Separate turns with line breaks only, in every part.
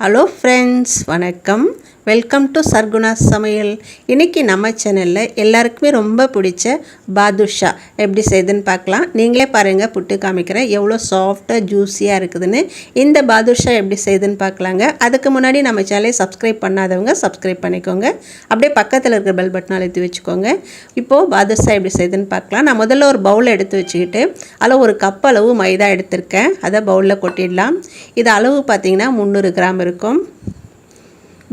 Hello friends வணக்கம் Welcome to Sarguna Samayal இன்றைக்கி நம்ம சேனலில் எல்லாருக்குமே ரொம்ப பிடிச்ச பாதுஷா எப்படி செய்யுதுன்னு பார்க்கலாம். நீங்களே பாருங்கள் புட்டு காமிக்கிறேன் எவ்வளோ சாஃப்டாக ஜூஸியாக இருக்குதுன்னு. இந்த பாதுஷா எப்படி செய்யுதுன்னு பார்க்கலாங்க. அதுக்கு முன்னாடி நம்ம சேனலை சப்ஸ்கிரைப் பண்ணாதவங்க சப்ஸ்கிரைப் பண்ணிக்கோங்க. அப்படியே பக்கத்தில் இருக்கிற பெல் பட்டன் அழுத்தி வச்சுக்கோங்க. இப்போது பாதுஷா எப்படி செய்யுதுன்னு பார்க்கலாம். நான் முதல்ல ஒரு பவுல் எடுத்து வச்சுக்கிட்டு அதில் ஒரு கப் அளவு மைதா எடுத்திருக்கேன். அதை பவுலில் கொட்டிடலாம். இது அளவு பார்த்திங்கன்னா முந்நூறு கிராம் இருக்கும்.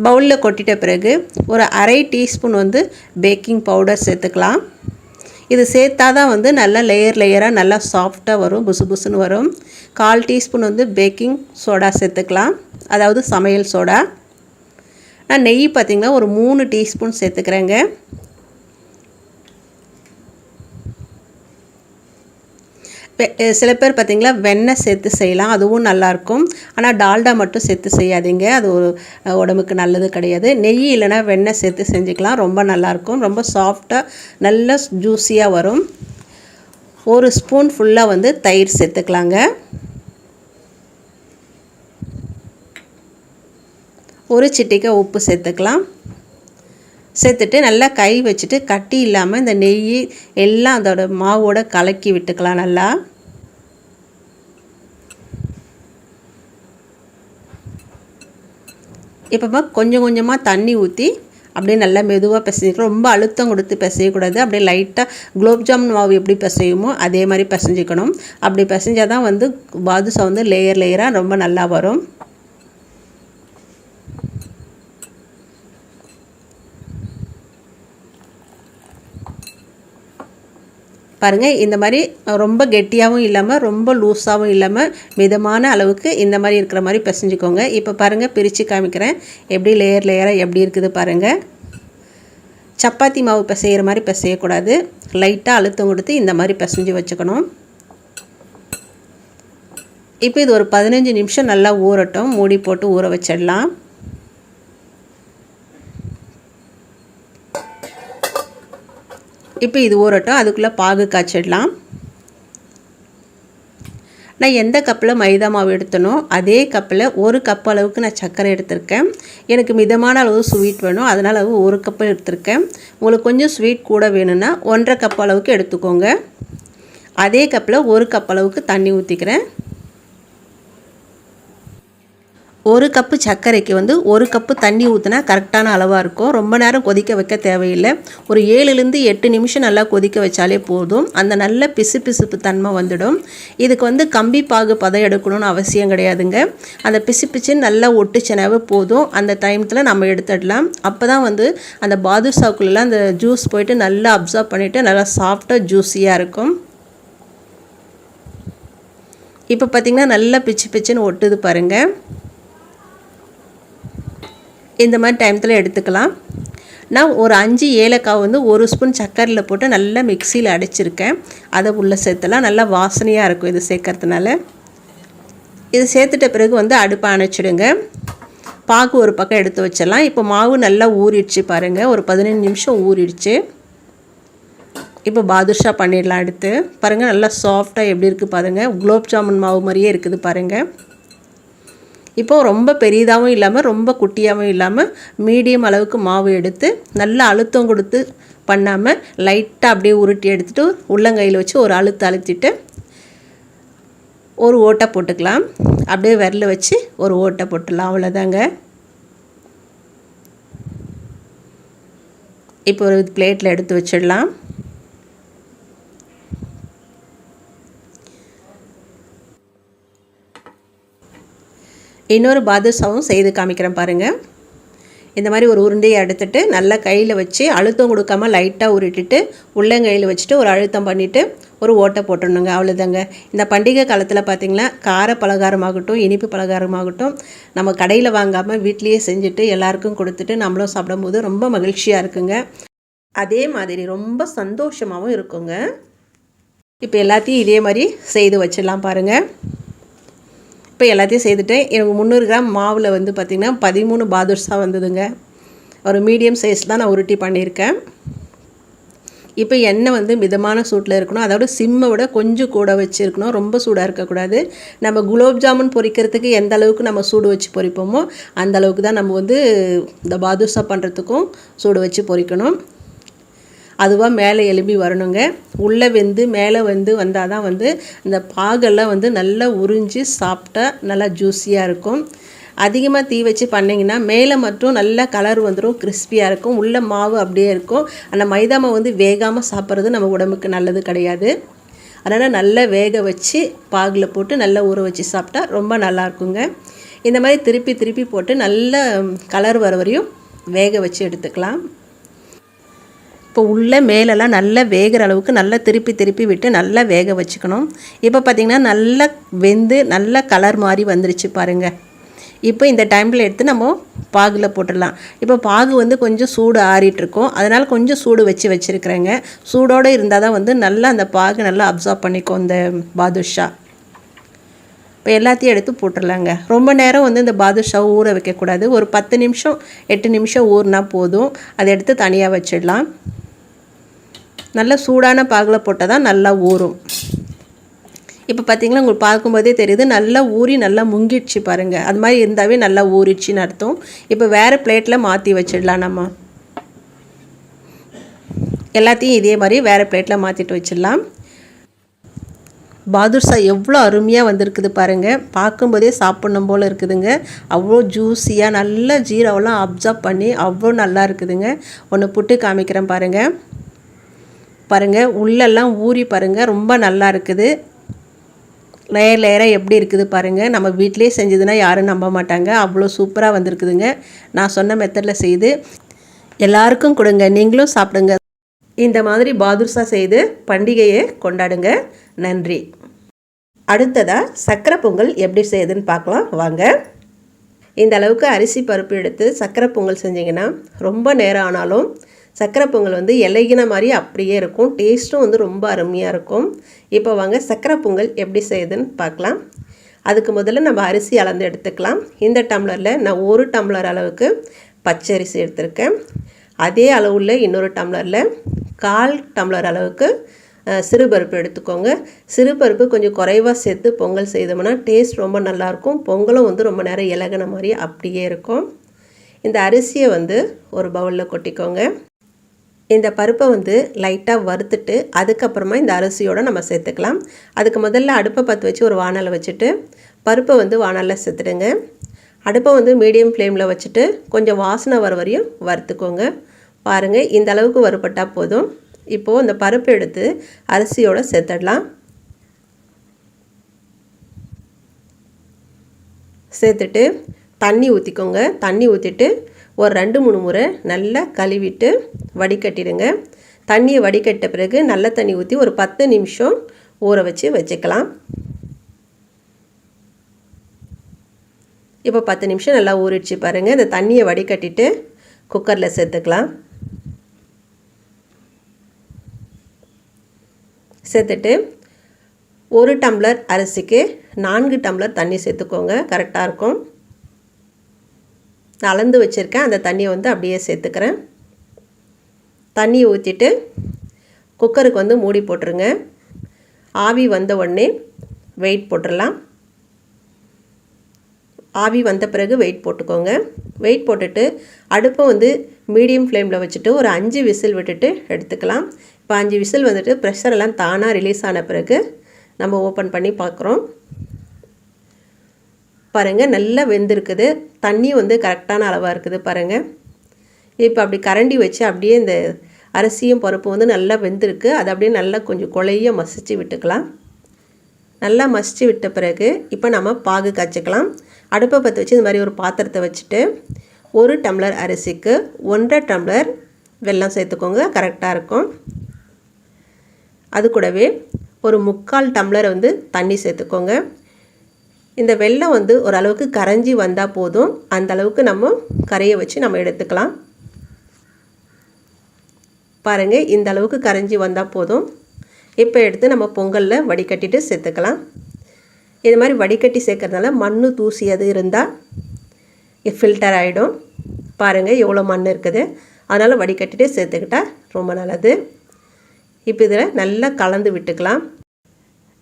பவுலில் கொட்டிட்ட பிறகு ஒரு அரை டீஸ்பூன் வந்து பேக்கிங் பவுடர் சேர்த்துக்கலாம். இது சேர்த்தா தான் வந்து நல்லா லேயர் லேயராக நல்லா சாஃப்டாக வரும் புசு புசுன்னு வரும். கால் டீஸ்பூன் வந்து பேக்கிங் சோடா சேர்த்துக்கலாம். அதாவது சமையல் சோடா நான் நெய் பார்த்திங்கன்னா ஒரு மூணு டீஸ்பூன் சேர்த்துக்கிறேங்க. சில பேர் பார்த்திங்களா வெண்ணெய் சேர்த்து செய்யலாம் அதுவும் நல்லாயிருக்கும். ஆனால் டால்டா மட்டும் சேர்த்து செய்யாதீங்க. அது ஒரு உடம்புக்கு நல்லது கிடையாது. நெய் இல்லைனா வெண்ணெய் சேர்த்து செஞ்சுக்கலாம். ரொம்ப நல்லாயிருக்கும். ரொம்ப சாஃப்டாக நல்ல ஜூஸியாக வரும். ஒரு ஸ்பூன் ஃபுல்லாக வந்து தயிர் சேர்த்துக்கலாங்க. ஒரு சிட்டிக்கை உப்பு சேர்த்துக்கலாம். சேர்த்துட்டு நல்லா கை வச்சுட்டு கட்டி இல்லாமல் இந்த நெய் எல்லாம் அதோட மாவோட கலக்கி விட்டுக்கலாம் நல்லா. இப்போ கொஞ்சம் கொஞ்சமாக தண்ணி ஊற்றி அப்படியே நல்லா மெதுவாக பிசைஞ்சிக்கலாம். ரொம்ப அழுத்தம் கொடுத்து பிசையக்கூடாது. அப்படியே லைட்டாக குலோப் ஜாமுன் மாவு எப்படி பிசையுமோ அதே மாதிரி பிசைஞ்சிக்கணும். அப்படி பிசைஞ்சால் தான் வந்து பாதுஷா வந்து லேயர் லேயராக ரொம்ப நல்லா வரும். பாருங்கள் இந்த மாதிரி ரொம்ப கெட்டியாகவும் இல்லாமல் ரொம்ப லூஸாகவும் இல்லாமல் மிதமான அளவுக்கு இந்த மாதிரி இருக்கிற மாதிரி பிசைஞ்சுக்கோங்க. இப்போ பாருங்கள் பிரித்து காமிக்கிறேன். எப்படி லேயர் லேயராக எப்படி இருக்குது பாருங்கள் சப்பாத்தி மாவு பிசைகிற மாதிரி பிசையக்கூடாது. லைட்டாக அழுத்தம் கொடுத்து இந்த மாதிரி பிசைஞ்சு வச்சுக்கணும். இப்போ இது ஒரு பதினஞ்சு நிமிஷம் நல்லா ஊறட்டும். மூடி போட்டு ஊற வச்சிடலாம். இப்போ இது ஊறட்டும் அதுக்குள்ளே பாகு காய்ச்சிடலாம். நான் எந்த கப்பில் மைதா மாவு எடுத்தனோ அதே கப்பில் ஒரு கப் அளவுக்கு நான் சர்க்கரை எடுத்திருக்கேன். எனக்கு மிதமான அளவு ஸ்வீட் வேணும் அதனால் அளவு ஒரு கப்பு எடுத்திருக்கேன். உங்களுக்கு கொஞ்சம் ஸ்வீட் கூட வேணும்னா ஒன்றரை கப் அளவுக்கு எடுத்துக்கோங்க. அதே கப்பில் ஒரு கப் அளவுக்கு தண்ணி ஊற்றிக்கிறேன் ஒரு கப்பு சர்க்கரைக்கு வந்து ஒரு கப்பு தண்ணி ஊற்றினா கரெக்டான அளவாக இருக்கும். ரொம்ப நேரம் கொதிக்க வைக்க தேவையில்லை. ஒரு ஏழுலேருந்து எட்டு நிமிஷம் நல்லா கொதிக்க வச்சாலே போதும். அந்த நல்ல பிசு பிசுப்பு தன்மை வந்துடும். இதுக்கு வந்து கம்பி பாகு பதம் எடுக்கணும்னு அவசியம் கிடையாதுங்க. அந்த பிசு பிசு நல்லா ஒட்டுச்சினாவே போதும். அந்த டைமத்தில் நம்ம எடுத்துடலாம். அப்போ தான் வந்து அந்த பாதுஷாக்குள்ளெலாம் அந்த ஜூஸ் போயிட்டு நல்லா அப்சர்வ் பண்ணிவிட்டு நல்லா சாஃப்டாக ஜூஸியாக இருக்கும். இப்போ பார்த்திங்கன்னா நல்லா பிச்சு பிச்சுன்னு ஒட்டுது பாருங்கள் இந்த மாதிரி டைமத்தில் எடுத்துக்கலாம். நான் ஒரு அஞ்சு ஏலக்காய் வந்து ஒரு ஸ்பூன் சக்கரையில் போட்டு நல்லா மிக்சியில் அடிச்சிருக்கேன். அதை உள்ளே சேர்த்தலாம் நல்லா வாசனையாக இருக்கும் இது சேர்க்கறதுனால. இது சேர்த்துட்ட பிறகு வந்து அடுப்பை அணைச்சிடுங்க. பாகு ஒரு பக்கம் எடுத்து வச்சிடலாம். இப்போ மாவு நல்லா ஊறிடுச்சு பாருங்கள் ஒரு பதினஞ்சு நிமிஷம் ஊறிடுச்சு. இப்போ பாதுஷா பண்ணிடலாம் அடுத்து. பாருங்கள் நல்லா சாஃப்டாக எப்படி இருக்குது பாருங்கள் குலோப் ஜாமுன் மாவு மாதிரியே இருக்குது பாருங்கள் இப்போது ரொம்ப பெரியதாகவும் இல்லாமல் ரொம்ப குட்டியாகவும் இல்லாமல் மீடியம் அளவுக்கு மாவு எடுத்து நல்லா அழுத்தம் கொடுத்து பண்ணாமல் லைட்டாக அப்படியே உருட்டி எடுத்துகிட்டு உள்ளங்கையில் வச்சு ஒரு அழுத்து அழுத்திட்டு ஒரு ஓட்டை போட்டுக்கலாம். அப்படியே விரல வச்சு ஒரு ஓட்டை போட்டுடலாம். அவ்வளோதாங்க இப்போ ஒரு பிளேட்டில் எடுத்து வச்சிடலாம். இன்னொரு பாதுஷாவும் செய்து காமிக்கிறேன் பாருங்கள் இந்த மாதிரி ஒரு உருண்டையை எடுத்துட்டு நல்லா கையில் வச்சு அழுத்தம் கொடுக்காமல் லைட்டாக உருட்டிட்டு உள்ளங்கையில் வச்சுட்டு ஒரு அழுத்தம் பண்ணிவிட்டு ஒரு ஓட்டை போட்டுடணுங்க. அவ்வளோதாங்க இந்த பண்டிகை காலத்தில் பார்த்திங்கன்னா கார பலகாரமாகட்டும் இனிப்பு பலகாரமாகட்டும் நம்ம கடையில் வாங்காமல் வீட்லேயே செஞ்சுட்டு எல்லாருக்கும் கொடுத்துட்டு நம்மளும் சாப்பிடும்போது ரொம்ப மகிழ்ச்சியாக இருக்குங்க. அதே மாதிரி ரொம்ப சந்தோஷமாகவும் இருக்குங்க. இப்போ எல்லாத்தையும் இதே மாதிரி செய்து வச்சிடலாம் பாருங்கள் இப்போ எல்லாத்தையும் செய்துட்டேன் எனக்கு முந்நூறு கிராம் மாவில் வந்து பார்த்திங்கன்னா பதிமூணு பாதுஷா வந்ததுங்க. ஒரு மீடியம் சைஸ் தான் நான் உருட்டி பண்ணியிருக்கேன். இப்போ எண்ணெய் வந்து மிதமான சூட்டில் இருக்கணும். அதோட சிம்மை விட கொஞ்சம் கூட வச்சுருக்கணும். ரொம்ப சூடாக இருக்கக்கூடாது. நம்ம குலோப் ஜாமுன் பொரிக்கிறதுக்கு எந்த அளவுக்கு நம்ம சூடு வச்சு பொரிப்போமோ அந்த அளவுக்கு தான் நம்ம வந்து இந்த பாதுஷா பண்ணுறதுக்கும் சூடு வச்சு பொரிக்கணும். அதுவாக மேலே எலும்பி வரணுங்க. உள்ளே வெந்து மேலே வந்து வந்தால் தான் வந்து இந்த பாகெல்லாம் வந்து நல்லா உறிஞ்சி சாப்பிட்டா நல்லா ஜூஸியாக இருக்கும். அதிகமாக தீ வச்சு பண்ணிங்கன்னா மேலே மட்டும் நல்ல கலர் வந்துடும் கிறிஸ்பியாக இருக்கும். உள்ள மாவு அப்படியே இருக்கும். அந்த மைதா மாவு வந்து வேகாமல் சாப்பிட்றது நம்ம உடம்புக்கு நல்லது கிடையாது. அதனால் நல்லா வேக வச்சு பாகில் போட்டு நல்லா ஊற வச்சு சாப்பிட்டா ரொம்ப நல்லா இருக்குங்க. இந்த மாதிரி திருப்பி திருப்பி போட்டு நல்ல கலர் வர வரையும் வேக வச்சு எடுத்துக்கலாம். இப்போ உள்ளே மேலெல்லாம் நல்லா வேகிற அளவுக்கு நல்லா திருப்பி திருப்பி விட்டு நல்லா வேக வச்சுக்கணும். இப்போ பார்த்திங்கன்னா நல்லா வெந்து நல்ல கலர் மாதிரி வந்துருச்சு பாருங்கள் இப்போ இந்த டைமில் எடுத்து நம்ம பாகில் போட்டுடலாம். இப்போ பாகு வந்து கொஞ்சம் சூடு ஆறிட்டுருக்கோம். அதனால் கொஞ்சம் சூடு வச்சு வச்சுருக்குறேங்க. சூடோடு இருந்தால் தான் வந்து நல்லா அந்த பாகு நல்லா அப்சார்ப் பண்ணிக்கும் இந்த பாதுஷா. இப்போ எல்லாத்தையும் எடுத்து போட்டுடலாங்க. ரொம்ப நேரம் வந்து இந்த பாதுஷாவை ஊற வைக்கக்கூடாது. ஒரு பத்து நிமிஷம் எட்டு நிமிஷம் ஊறினா போதும். அதை எடுத்து தனியாக வச்சிடலாம். நல்லா சூடான பாகில் போட்டால் தான் நல்லா ஊறும். இப்போ பார்த்தீங்களா உங்களுக்கு பார்க்கும்போதே தெரியுது நல்லா ஊறி நல்லா முங்கிடுச்சு பாருங்கள் அது மாதிரி இருந்தாவே நல்லா ஊறிச்சின்னு அர்த்தம். இப்போ வேறு பிளேட்டில் மாற்றி வச்சிடலாம் நம்ம. எல்லாத்தையும் இதே மாதிரி வேறு பிளேட்டில் மாற்றிட்டு வச்சிடலாம். பாதுர்ஷா எவ்வளோ அருமையாக வந்திருக்குது பாருங்கள் பார்க்கும்போதே சாப்பிட்ணும் போல் இருக்குதுங்க. அவ்வளோ ஜூஸியாக நல்லா ஜீராவெல்லாம் அப்சர்வ் பண்ணி அவ்வளோ நல்லா இருக்குதுங்க. ஒன்று புட்டு காமிக்கிறேன் பாருங்கள் பாருங்கள் உள்ளெல்லாம் ஊறி பாருங்கள் ரொம்ப நல்லா இருக்குது. லேயர் லேயராக எப்படி இருக்குது பாருங்கள் நம்ம வீட்டிலே செஞ்சதுன்னா யாரும் நம்ப மாட்டாங்க. அவ்வளோ சூப்பராக வந்திருக்குதுங்க. நான் சொன்ன மெத்தடில் செய்து எல்லாருக்கும் கொடுங்க. நீங்களும் சாப்பிடுங்க. இந்த மாதிரி பாதுர்ஷா செய்து பண்டிகையை கொண்டாடுங்க. நன்றி. அடுத்ததாக சக்கரை பொங்கல் எப்படி செய்யுதுன்னு பார்க்கலாம். வாங்க. இந்த அளவுக்கு அரிசி பருப்பு எடுத்து சக்கரை பொங்கல் செஞ்சிங்கன்னா ரொம்ப நேரம் ஆனாலும் சக்கரை பொங்கல் வந்து இலகின மாதிரி அப்படியே இருக்கும். டேஸ்ட்டும் வந்து ரொம்ப அருமையாக இருக்கும். இப்போ வாங்க சக்கரை பொங்கல் எப்படி செய்யுதுன்னு பார்க்கலாம். அதுக்கு முதல்ல நம்ம அரிசி அளந்து எடுத்துக்கலாம். இந்த டம்ளரில் நான் ஒரு டம்ளர் அளவுக்கு பச்சரிசி எடுத்திருக்கேன். அதே அளவில் இன்னொரு டம்ளரில் கால் டம்ளர் அளவுக்கு சிறுபருப்பு எடுத்துக்கோங்க. சிறுபருப்பு கொஞ்சம் குறைவாக சேர்த்து பொங்கல் செய்தோம்னா டேஸ்ட் ரொம்ப நல்லாயிருக்கும் பொங்கலும் வந்து ரொம்ப நேரம் இலகின மாதிரி அப்படியே இருக்கும். இந்த அரிசியை வந்து ஒரு பவுலில் கொட்டிக்கோங்க. இந்த பருப்பை வந்து லைட்டாக வறுத்துட்டு அதுக்கப்புறமா இந்த அரிசியோடு நம்ம சேர்த்துக்கலாம். அதுக்கு முதல்ல அடுப்பை பற்ற வச்சு ஒரு வானலை வச்சுட்டு பருப்பை வந்து வானலில் சேர்த்துடுங்க. அடுப்பை வந்து மீடியம் ஃப்ளேமில் வச்சுட்டு கொஞ்சம் வாசனை வர வரையும் வறுத்துக்கோங்க. பாருங்கள் இந்த அளவுக்கு வறுப்பட்டால் போதும். இப்போது இந்த பருப்பு எடுத்து அரிசியோடு சேர்த்துடலாம். சேர்த்துட்டு தண்ணி ஊற்றிக்கோங்க தண்ணி ஊற்றிட்டு ஒரு ரெண்டு மூணு முறை நல்லா கழுவிட்டு வடிகட்டிடுங்க. தண்ணியை வடிகட்ட பிறகு நல்ல தண்ணி ஊற்றி ஒரு பத்து நிமிஷம் ஊற வச்சு வச்சுக்கலாம். இப்போ பத்து நிமிஷம் நல்லா ஊறிடுச்சு பாருங்கள் இந்த தண்ணியை வடிகட்டிட்டு குக்கரில் சேர்த்துக்கலாம். சேர்த்துட்டு ஒரு டம்ளர் அரிசிக்கு நான்கு டம்ளர் தண்ணி சேர்த்துக்கோங்க. கரெக்டாக இருக்கும். நான் அளந்து வச்சுருக்கேன். அந்த தண்ணியை வந்து அப்படியே சேர்த்துக்கிறேன். தண்ணி ஊற்றிட்டு குக்கருக்கு வந்து மூடி போட்டுருங்க. ஆவி வந்த உடனே வெயிட் போட்டுடலாம் ஆவி வந்த பிறகு வெயிட் போட்டுக்கோங்க. வெயிட் போட்டுட்டு அடுப்பை வந்து மீடியம் ஃப்ளேமில் வச்சுட்டு ஒரு அஞ்சு விசில் விட்டுட்டு எடுத்துக்கலாம். இப்போ அஞ்சு விசில் வந்துட்டு ப்ரெஷர் எல்லாம் தானாக ரிலீஸ் ஆன பிறகு நம்ம ஓப்பன் பண்ணி பார்க்குறோம். பாருங்கள் நல்லா வெந்திருக்குது. தண்ணி வந்து கரெக்டான அளவாக இருக்குது பாருங்கள் இப்போ அப்படி கரண்டி வச்சு அப்படியே இந்த அரிசியும் பருப்பும் வந்து நல்லா வெந்திருக்கு. அதை அப்படியே நல்லா கொஞ்சம் கொலைய மசிச்சு விட்டுக்கலாம். நல்லா மசிச்சு விட்ட பிறகு இப்போ நம்ம பாகு காய்ச்சிக்கலாம். அடுப்பை பற்ற வச்சு இந்த மாதிரி ஒரு பாத்திரத்தை வச்சுட்டு ஒரு டம்ளர் அரிசிக்கு ஒன்றரை டம்ளர் வெல்லம் சேர்த்துக்கோங்க. கரெக்டாக இருக்கும். அது கூடவே ஒரு முக்கால் டம்ளர் வந்து தண்ணி சேர்த்துக்கோங்க. இந்த வெள்ளம் வந்து ஓரளவுக்கு கரைஞ்சி வந்தால் போதும். அந்த அளவுக்கு நம்ம கரையை வச்சு நம்ம எடுத்துக்கலாம். பாருங்கள் இந்த அளவுக்கு கரைஞ்சி வந்தால் போதும். இப்போ எடுத்து நம்ம பொங்கலில் வடிகட்டிட்டு சேர்த்துக்கலாம். இது மாதிரி வடிகட்டி சேர்க்கறதுனால மண் தூசி அது இருந்தால் ஃபில்டர் ஆகிடும் பாருங்கள் எவ்வளோ மண் இருக்குது. அதனால் வடிகட்டிட்டு சேர்த்துக்கிட்டால் ரொம்ப நல்லது. இப்போ இதில் நல்லா கலந்து விட்டுக்கலாம்.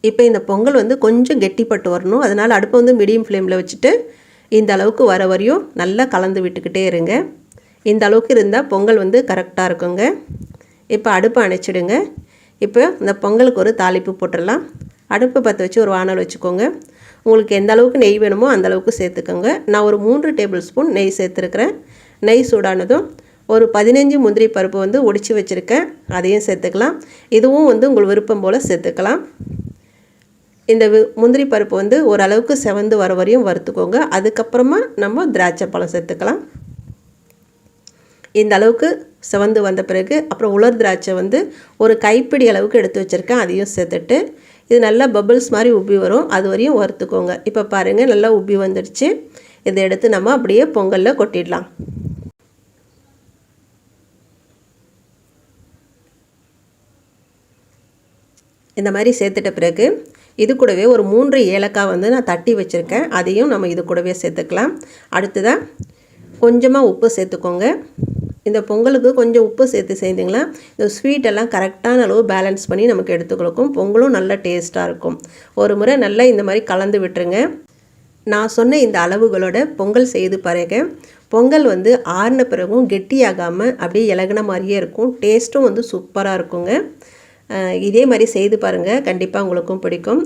இப்போ இந்த பொங்கல் வந்து கொஞ்சம் கெட்டிப்பட்டு வரணும். அதனால் அடுப்பை வந்து மீடியம் ஃப்ளேமில் வச்சுட்டு இந்த அளவுக்கு வர வரையும் நல்லா கலந்து விட்டுக்கிட்டே இருங்க. இந்த அளவுக்கு இருந்தால் பொங்கல் வந்து கரெக்டாக இருக்குங்க. இப்போ அடுப்பை அணைச்சிடுங்க. இப்போ இந்த பொங்கலுக்கு ஒரு தாளிப்பு போட்டுடலாம். அடுப்பை பற்ற வச்சு ஒரு வானல் வச்சுக்கோங்க. உங்களுக்கு எந்த அளவுக்கு நெய் வேணுமோ அந்த அளவுக்கு சேர்த்துக்கோங்க. நான் ஒரு மூன்று டேபிள் ஸ்பூன் நெய் சேர்த்துருக்குறேன். நெய் சூடானதும் ஒரு பதினஞ்சு முந்திரி பருப்பு வந்து ஒடிச்சு வச்சுருக்கேன். அதையும் சேர்த்துக்கலாம். இதுவும் வந்து உங்கள் விருப்பம் போல் சேர்த்துக்கலாம். இந்த முந்திரி பருப்பு வந்து ஓரளவுக்கு செவந்து வர வரையும் வறுத்துக்கோங்க. அதுக்கப்புறமா நம்ம திராட்சை பழம் சேர்த்துக்கலாம். இந்த அளவுக்கு செவந்து வந்த பிறகு அப்புறம் உலர் திராட்சை வந்து ஒரு கைப்பிடி அளவுக்கு எடுத்து வச்சுருக்கேன். அதையும் சேர்த்துட்டு இது நல்லா பபிள்ஸ் மாதிரி உப்பி வரும். அது வரையும் வறுத்துக்கோங்க. இப்போ பாருங்கள் நல்லா உப்பி வந்துடுச்சு. இதை எடுத்து நம்ம அப்படியே பொங்கலில் கொட்டிடலாம். இந்த மாதிரி சேர்த்துட்ட பிறகு இது கூடவே ஒரு மூன்று ஏலக்காய் வந்து நான் தட்டி வச்சுருக்கேன். அதையும் நம்ம இது கூடவே சேர்த்துக்கலாம். அடுத்ததாக கொஞ்சமாக உப்பு சேர்த்துக்கோங்க. இந்த பொங்கலுக்கு கொஞ்சம் உப்பு சேர்த்து செய்திங்களா? இந்த ஸ்வீட்டெல்லாம் கரெக்டான அளவு பேலன்ஸ் பண்ணி நமக்கு எடுத்து கொடுக்கும். பொங்கலும் நல்ல டேஸ்ட்டாக இருக்கும். ஒரு முறை நல்லா இந்த மாதிரி கலந்து விட்டுருங்க. நான் சொன்ன இந்த அளவுகளோட பொங்கல் செய்து பாருங்க. பொங்கல் வந்து ஆறின பிறகும் கெட்டியாகாமல் அப்படியே இலகுன மாதிரியே இருக்கும். டேஸ்ட்டும் வந்து சூப்பராக இருக்குங்க. இதே மாதிரி செய்து பாருங்கள் கண்டிப்பாக உங்களுக்கும் பிடிக்கும்.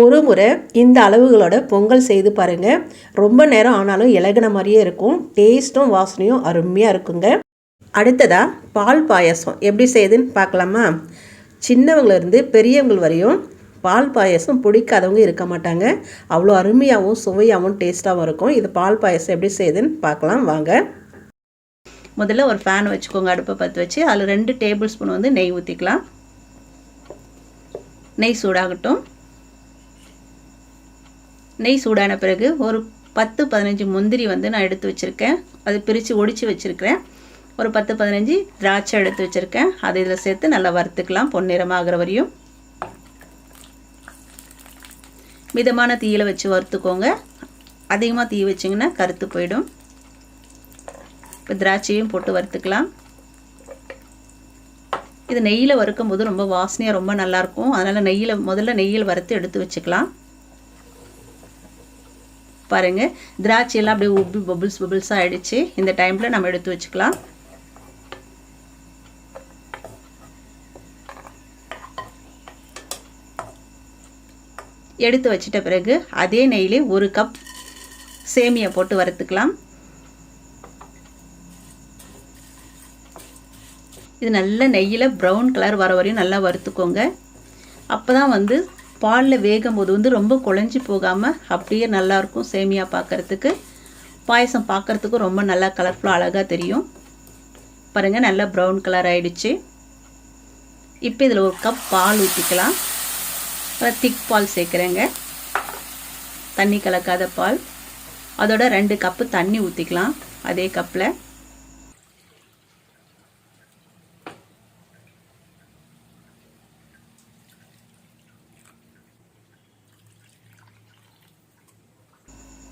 ஒரு முறை இந்த அளவுகளோட பொங்கல் செய்து பாருங்கள் ரொம்ப நேரம் ஆனாலும் இலகுன மாதிரியே இருக்கும். டேஸ்ட்டும் வாசனையும் அருமையாக இருக்குங்க. அடுத்ததாக பால் பாயாசம். எப்படி செய்யுதுன்னு பார்க்கலாமா? சின்னவங்கலேருந்து பெரியவங்கள் வரையும் பால் பாயாசம் பிடிக்காதவங்க இருக்க மாட்டாங்க. அவ்வளோ அருமையாகவும் சுவையாகவும் டேஸ்ட்டாகவும் இருக்கும். இது பால் பாயசம் எப்படி செய்யுதுன்னு பார்க்கலாம். வாங்க. முதல்ல ஒரு ஃபேன் வச்சுக்கோங்க. அடுப்பை பற்ற வச்சு. அதில் ரெண்டு டேபிள் ஸ்பூன் வந்து நெய் ஊற்றிக்கலாம் நெய் சூடாகட்டும். நெய் சூடான பிறகு ஒரு பத்து பதினஞ்சு முந்திரி வந்து நான் எடுத்து வச்சுருக்கேன். அது பிரித்து ஒடிச்சு வச்சுருக்கிறேன். ஒரு பத்து பதினஞ்சு திராட்சை எடுத்து வச்சுருக்கேன். அதை இதில் சேர்த்து நல்லா வறுத்துக்கலாம் பொன்னிறமாகிற வரையும். மிதமான தீயில் வச்சு வறுத்துக்கோங்க. அதிகமாக தீ வச்சிங்கன்னா கருத்து போயிடும். இப்போ திராட்சையும் போட்டு வறுத்துக்கலாம். இது நெய்யில் வறுக்கும் போது ரொம்ப வாசனையாக ரொம்ப நல்லாயிருக்கும். அதனால் நெய்யில் முதல்ல நெய்யில் வறுத்து எடுத்து வச்சுக்கலாம். பாருங்கள் திராட்சையெல்லாம் அப்படியே உப்பி பபுள்ஸ் பபுள்ஸாக ஆகிடுச்சு இந்த டைமில் நம்ம எடுத்து வச்சுக்கலாம். எடுத்து வச்சிட்ட பிறகு அதே நெய்யிலே ஒரு கப் சேமியா போட்டு வறுத்துக்கலாம். இது நல்ல நெய்யில் ப்ரௌன் கலர் வர வரையும் நல்லா வறுத்துக்கோங்க. அப்போ தான் வந்து பாலில் வேகும் போது வந்து ரொம்ப குழஞ்சி போகாமல் அப்படியே நல்லாயிருக்கும் சேமியா பார்க்குறதுக்கு பாயசம் பார்க்குறதுக்கும் ரொம்ப நல்லா கலர்ஃபுல்லாக அழகாக தெரியும். பாருங்கள் நல்லா ப்ரௌன் கலர் ஆகிடுச்சு இப்போ இதில் ஒரு கப் பால் ஊற்றிக்கலாம் திக் பால் சேர்க்குறேங்க. தண்ணி கலக்காத பால். அதோட ரெண்டு கப்பு தண்ணி ஊற்றிக்கலாம் அதே கப்பில்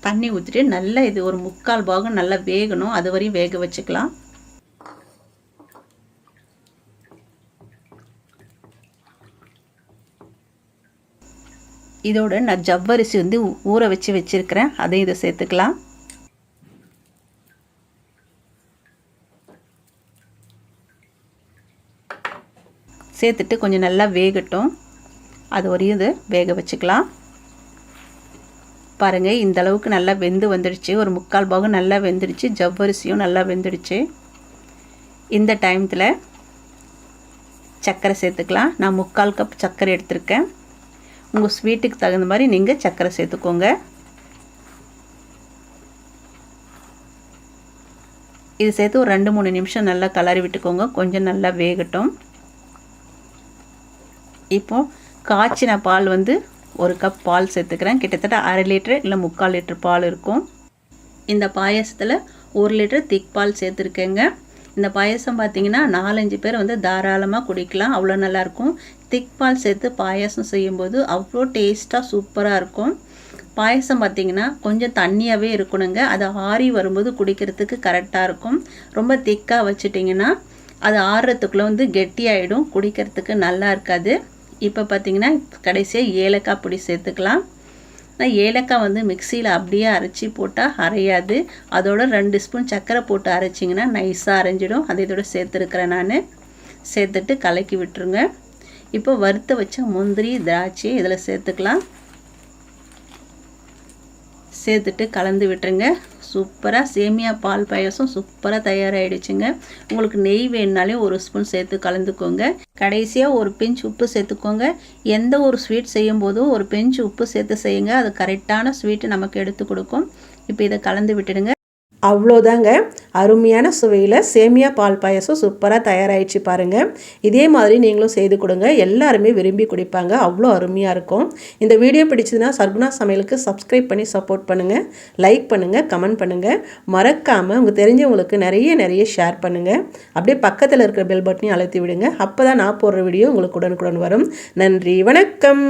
தண்ணி ஊற்றிட்டு நல்லா இது ஒரு முக்கால் பாகம் நல்லா வேகணும். அது வரையும் வேக வச்சுக்கலாம். இதோட நான் ஜவ்வரிசி வந்து ஊற வச்சு வச்சுருக்கிறேன். அதையும் இதை சேர்த்துக்கலாம். சேர்த்துட்டு கொஞ்சம் நல்லா வேகட்டும். அது வரையும் இது வேக வச்சுக்கலாம். பாருங்கள் இந்த அளவுக்கு நல்லா வெந்து வந்துடுச்சு. ஒரு முக்கால் பாகம் நல்லா வெந்துடுச்சு. ஜவ்வரிசியும் நல்லா வெந்துடுச்சு. இந்த டைமத்தில் சர்க்கரை சேர்த்துக்கலாம். நான் முக்கால் கப் சர்க்கரை எடுத்திருக்கேன். உங்கள் ஸ்வீட்டுக்கு தகுந்த மாதிரி நீங்கள் சர்க்கரை சேர்த்துக்கோங்க. இது சேர்த்து ஒரு ரெண்டு மூணு நிமிஷம் நல்லா கலரி விட்டுக்கோங்க. கொஞ்சம் நல்லா வேகட்டும். இப்போ காய்ச்சின பால் வந்து ஒரு கப் பால் சேர்த்துக்கிறேன். கிட்டத்தட்ட அரை லிட்டர் இல்லை முக்கால் லிட்டர் பால் இருக்கும். இந்த பாயசத்தில் ஒரு லிட்டர் திக் பால் சேர்த்துருக்கேங்க. இந்த பாயசம் பார்த்தீங்கன்னா நாலஞ்சு பேர் வந்து தாராளமாக குடிக்கலாம். அவ்வளோ நல்லாயிருக்கும் திக் பால் சேர்த்து பாயசம் செய்யும்போது அவ்வளோ டேஸ்ட்டாக சூப்பராக இருக்கும். பாயசம் பார்த்திங்கன்னா கொஞ்சம் தண்ணியாகவே இருக்கணுங்க. அது ஆறி வரும்போது குடிக்கிறதுக்கு கரெக்டாக இருக்கும். ரொம்ப திக்காக வச்சுட்டிங்கன்னா அது ஆறுறதுக்குள்ளே வந்து கெட்டியாயிடும். குடிக்கிறதுக்கு நல்லா இருக்காது. இப்போ பார்த்திங்கன்னா கடைசியாக ஏலக்காய் பொடி சேர்த்துக்கலாம். நான் ஏலக்காய் வந்து மிக்சியில் அப்படியே அரைச்சி போட்டால் அரையாது. அதோட ரெண்டு ஸ்பூன் சர்க்கரை போட்டு அரைச்சிங்கன்னா நைஸாக அரைஞ்சிடும். அதை இதோட சேர்த்துருக்குறேன் நான். சேர்த்துட்டு கலக்கி விட்டுருங்க. இப்போ வறுத்த வச்ச முந்திரி திராட்சை இதில் சேர்த்துக்கலாம். சேர்த்துட்டு கலந்து விட்டுருங்க. சூப்பராக சேமியா பால் பாயசம் சூப்பராக தயாராகிடுச்சுங்க உங்களுக்கு நெய் வேணுனாலே ஒரு ஸ்பூன் சேர்த்து கலந்துக்கோங்க. கடைசியாக ஒரு பிஞ்ச் உப்பு சேர்த்துக்கோங்க. எந்த ஒரு ஸ்வீட் செய்யும் போதும் ஒரு பிஞ்ச் உப்பு சேர்த்து செய்யுங்க. அது கரெக்டான ஸ்வீட்டு நமக்கு எடுத்து கொடுக்கும். இப்போ இதை கலந்து விட்டுடுங்க.
அவ்வளோதாங்க. அருமையான சுவையில் சேமியா பால் பாயசம் சூப்பராக தயாராகிடுச்சு பாருங்கள் இதே மாதிரி நீங்களும் செய்து கொடுங்க. எல்லாருமே விரும்பி குடிப்பாங்க. அவ்வளோ அருமையாக இருக்கும். இந்த வீடியோ பிடிச்சதுன்னா சர்குணா சமையலுக்கு சப்ஸ்கிரைப் பண்ணி சப்போர்ட் பண்ணுங்கள் லைக் பண்ணுங்கள் கமெண்ட் பண்ணுங்கள் மறக்காமல் உங்கள் தெரிஞ்சவங்களுக்கு நிறைய நிறைய ஷேர் பண்ணுங்கள் அப்படியே பக்கத்தில் இருக்கிற பெல் பட்டனையும் அழுத்தி விடுங்க. அப்போ தான் நான் போடுற வீடியோ உங்களுக்கு உடனுக்குடன் வரும். நன்றி வணக்கம்.